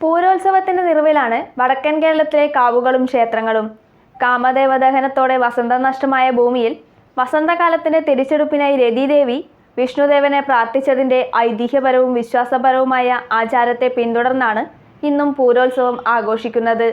പൂരോത്സവത്തിന്റെ നിറവിലാണ് വടക്കൻ കേരളത്തിലെ കാവുകളും ക്ഷേത്രങ്ങളും. കാമദേവദഹനത്തോടെ വസന്തനഷ്ടമായ ഭൂമിയിൽ വസന്തകാലത്തിന്റെ തിരിച്ചെടുപ്പിനായി രതിദേവി വിഷ്ണുദേവനെ പ്രാർത്ഥിച്ചതിന്റെ ഐതിഹ്യപരവും വിശ്വാസപരവുമായ ആചാരത്തെ പിന്തുടർന്നാണ് ഇന്നും പൂരോത്സവം ആഘോഷിക്കുന്നത്.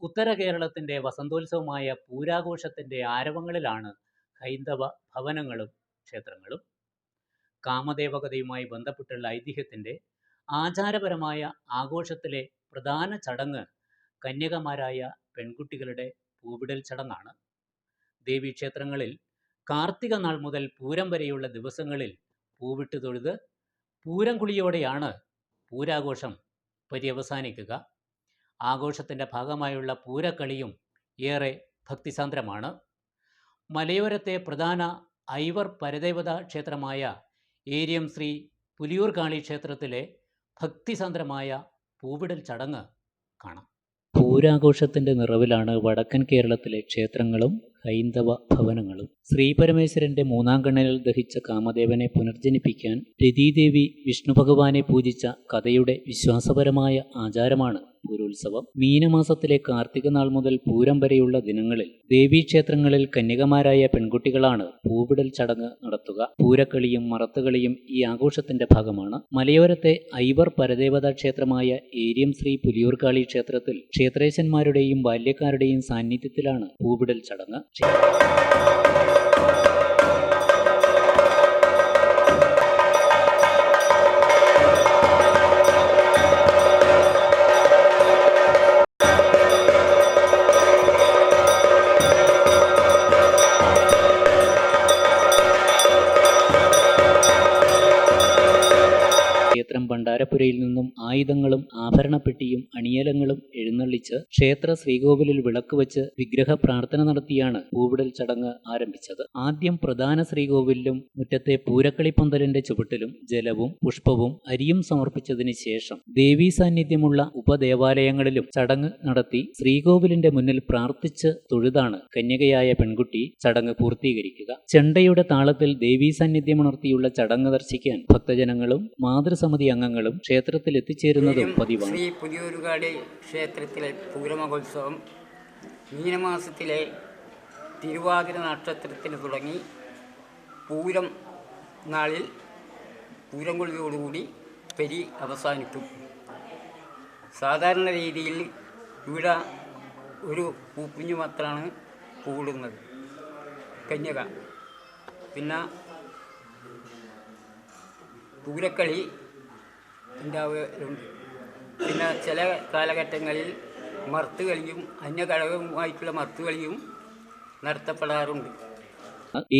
ഉത്തര കേരളത്തിന്റെ വസന്തോത്സവമായ പൂരാഘോഷത്തിന്റെ ആരവങ്ങളിലാണ് ഹൈന്ദവ ഭവനങ്ങളും ക്ഷേത്രങ്ങളും. കാമദേവകഥയുമായി ബന്ധപ്പെട്ടുള്ള ഐതിഹ്യത്തിന്റെ ആചാരപരമായ ആഘോഷത്തിലെ പ്രധാന ചടങ്ങ് കന്യകമാരായ പെൺകുട്ടികളുടെ പൂവിടൽ ചടങ്ങാണ്. ദേവീക്ഷേത്രങ്ങളിൽ കാർത്തിക നാൾ മുതൽ പൂരം വരെയുള്ള ദിവസങ്ങളിൽ പൂവിട്ട് തൊഴുത് പൂരം കുളിയോടെയാണ് പൂരാഘോഷം പര്യവസാനിക്കുക. ആഘോഷത്തിന്റെ ഭാഗമായുള്ള പൂരക്കളിയും ഏറെ ഭക്തിസാന്ദ്രമാണ്. മലയോരത്തെ പ്രധാന ഐവർ പരദേവത ക്ഷേത്രമായ ഏരിയം ശ്രീ പുലിയൂർ കാളി ക്ഷേത്രത്തിലെ ഭക്തിസാന്ദ്രമായ പൂവിടൽ ചടങ്ങ് കാണാം. പൂരാഘോഷത്തിന്റെ നിറവിലാണ് വടക്കൻ കേരളത്തിലെ ക്ഷേത്രങ്ങളും ഹൈന്ദവ ഭവനങ്ങളും. ശ്രീപരമേശ്വരന്റെ മൂന്നാം കണ്ണിൽ ദഹിച്ച കാമദേവനെ പുനർജനിപ്പിക്കാൻ രതീദേവി വിഷ്ണു ഭഗവാനെ പൂജിച്ച കഥയുടെ വിശ്വാസപരമായ ആചാരമാണ് പൂരോത്സവം മീനമാസത്തിലെ കാർത്തിക നാൾ മുതൽ പൂരം വരെയുള്ള ദിനങ്ങളിൽ ദേവീക്ഷേത്രങ്ങളിൽ കന്യകമാരായ പെൺകുട്ടികളാണ് പൂവിടൽ ചടങ്ങ് നടത്തുക. പൂരക്കളിയും മറത്തുകളിയും ഈ ആഘോഷത്തിന്റെ ഭാഗമാണ്. മലയോരത്തെ ഐവർ പരദേവതാ ക്ഷേത്രമായ ഏരിയം ശ്രീ പുലിയൂർക്കാളി ക്ഷേത്രത്തിൽ ക്ഷേത്രേശന്മാരുടെയും ബാല്യക്കാരുടെയും സാന്നിധ്യത്തിലാണ് പൂവിടൽ ചടങ്ങ്. ഭണ്ഡാരപ്പുരയിൽ നിന്നും ആയുധങ്ങളും ആഭരണപ്പെട്ടിയും അണിയലങ്ങളും എഴുന്നള്ളിച്ച് ക്ഷേത്ര ശ്രീകോവിലിൽ വിളക്ക് വെച്ച് വിഗ്രഹ പ്രാർത്ഥന നടത്തിയാണ് പൂവിടൽ ചടങ്ങ് ആരംഭിച്ചത്. ആദ്യം പ്രധാന ശ്രീകോവിലിലും മുറ്റത്തെ പൂരക്കളിപ്പന്തലിന്റെ ചുവട്ടിലും ജലവും പുഷ്പവും അരിയും സമർപ്പിച്ചതിന് ശേഷം ദേവീ സാന്നിധ്യമുള്ള ഉപദേവാലയങ്ങളിലും ചടങ്ങ് നടത്തി ശ്രീകോവിലിന്റെ മുന്നിൽ പ്രാർത്ഥിച്ച് തൊഴുതാണ് കന്യകയായ പെൺകുട്ടി ചടങ്ങ് പൂർത്തീകരിക്കുക. ചെണ്ടയുടെ താളത്തിൽ ദേവീ സാന്നിധ്യമുണർത്തിയുള്ള ചടങ്ങ് ദർശിക്കാൻ ഭക്തജനങ്ങളും മാതൃസമിതി അംഗങ്ങളും ക്ഷേത്രത്തിൽ എത്തിച്ചേരുന്നതും പതിവാണ്. ശ്രീ പുതിയൂരുകാട് ക്ഷേത്രത്തിലെ പൂരമഹോത്സവം മീനമാസത്തിലെ തിരുവാതിര നക്ഷത്രത്തിന് തുടങ്ങി പൂരം നാളിൽ പൂരം കൊള്ളിയോടുകൂടി പെരി അവസാനിക്കും. സാധാരണ രീതിയിൽ ഇവിടെ ഒരു പൂക്കുഞ്ഞു മാത്രമാണ് കൂടുന്നത് കന്യക. പിന്നെ പൂരക്കളി ഉണ്ടാവലുണ്ട് പിന്നെ ചില കാലഘട്ടങ്ങളിൽ മർത്തുകളിയും അന്യഘടകവുമായിട്ടുള്ള മർത്തുകളിയും നടത്തപ്പെടാറുണ്ട്.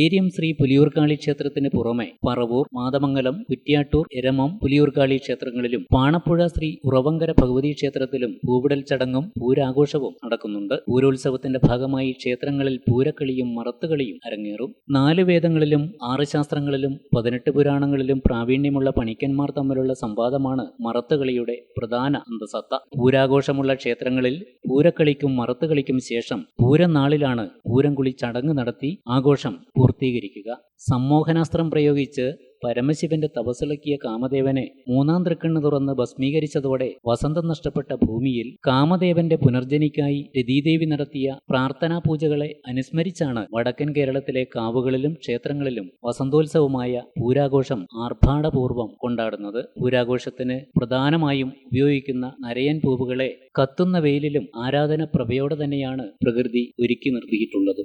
ഏരിയം ശ്രീ പുലിയൂർക്കാളി ക്ഷേത്രത്തിന് പുറമെ പറവൂർ മാതമംഗലം കുറ്റ്യാട്ടൂർ എരമം പുലിയൂർക്കാളി ക്ഷേത്രങ്ങളിലും പാണപ്പുഴ ശ്രീ ഉറവങ്കര ഭഗവതി ക്ഷേത്രത്തിലും പൂവിടൽ ചടങ്ങും പൂരാഘോഷവും നടക്കുന്നുണ്ട്. പൂരോത്സവത്തിന്റെ ഭാഗമായി ക്ഷേത്രങ്ങളിൽ പൂരക്കളിയും മറത്തുകളിയും അരങ്ങേറും. നാല് വേദങ്ങളിലും ആറ് ശാസ്ത്രങ്ങളിലും പതിനെട്ട് പുരാണങ്ങളിലും പ്രാവീണ്യമുള്ള പണിക്കന്മാർ തമ്മിലുള്ള സംവാദമാണ് മറത്തുകളിയുടെ പ്രധാന അന്തസത്ത. പൂരാഘോഷമുള്ള ക്ഷേത്രങ്ങളിൽ പൂരക്കളിക്കും മറത്തുകളിക്കും ശേഷം പൂരനാളിലാണ് പൂരംകുളി ചടങ്ങ് നടത്തി ആഘോഷം പൂർത്തീകരിക്കുക. സമ്മോഹനാസ്ത്രം പ്രയോഗിച്ച് പരമശിവന്റെ തപസ്സിളക്കിയ കാമദേവനെ മൂന്നാം തൃക്കണ്ണ് തുറന്ന് ഭസ്മീകരിച്ചതോടെ വസന്തം നഷ്ടപ്പെട്ട ഭൂമിയിൽ കാമദേവന്റെ പുനർജനിക്കായി രതീദേവി നടത്തിയ പ്രാർത്ഥനാ പൂജകളെ അനുസ്മരിച്ചാണ് വടക്കൻ കേരളത്തിലെ കാവുകളിലും ക്ഷേത്രങ്ങളിലും വസന്തോത്സവമായ പൂരാഘോഷം ആർഭാടപൂർവം കൊണ്ടാടുന്നത്. പൂരാഘോഷത്തിന് പ്രധാനമായും ഉപയോഗിക്കുന്ന നരയൻ പൂവുകളെ കത്തുന്ന വെയിലിലും ആരാധന പ്രഭയോടെ തന്നെയാണ് പ്രകൃതി ഒരുക്കി നിർത്തിയിട്ടുള്ളത്.